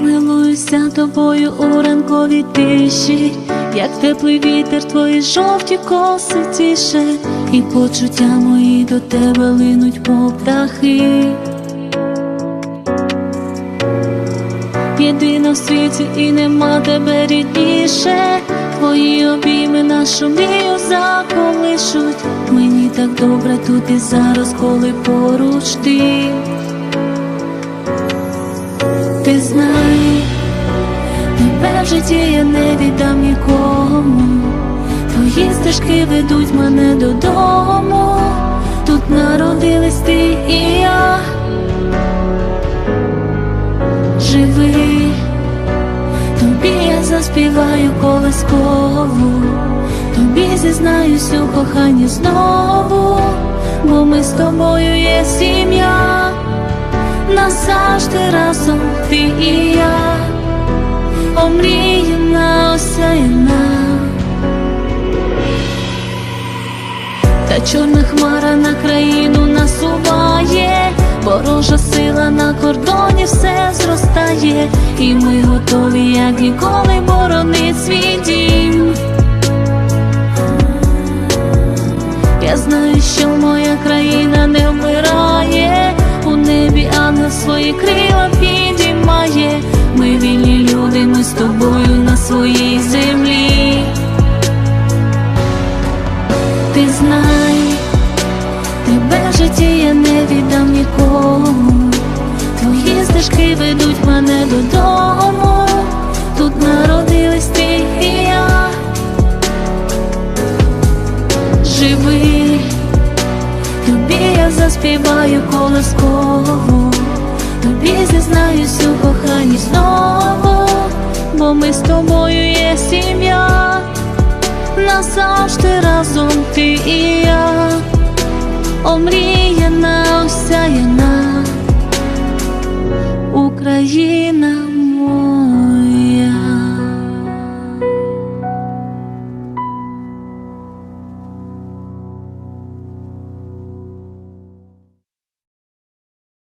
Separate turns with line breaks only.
Милуюся тобою у ранковій тиші, як теплий вітер, твої жовті коси тіше, і почуття мої до тебе линуть по птахи. Єдина в світі і нема тебе рідніше, твої обійми нашу мію заколишуть. Так добре тут і зараз, коли поруч ти. Ти знай, тебе в житті я не віддам нікому. Твої стежки ведуть мене додому. Тут народились ти і я. Живи, тобі я заспіваю колискову, зізнаюсь у коханні знову, бо ми з тобою є сім'я, назавжди разом ти і я, омріяна осяяна. Та чорна хмара на країну насуває, ворожа сила на кордоні все зростає, і ми готові, як ніколи, боронить свій дім. Що моя країна не вмирає, у небі ангел свої крила підіймає. Ми вільні люди, ми з тобою на своїй землі. Ти знай, тебе в житті я не віддам нікому. Твої стежки ведуть мене додому. Тут народились співаю колоскову, тобі зізнаюсь у коханні знову, бо ми з тобою є сім'я, назавжди разом ти і я, омріяна, осяяна. Україна.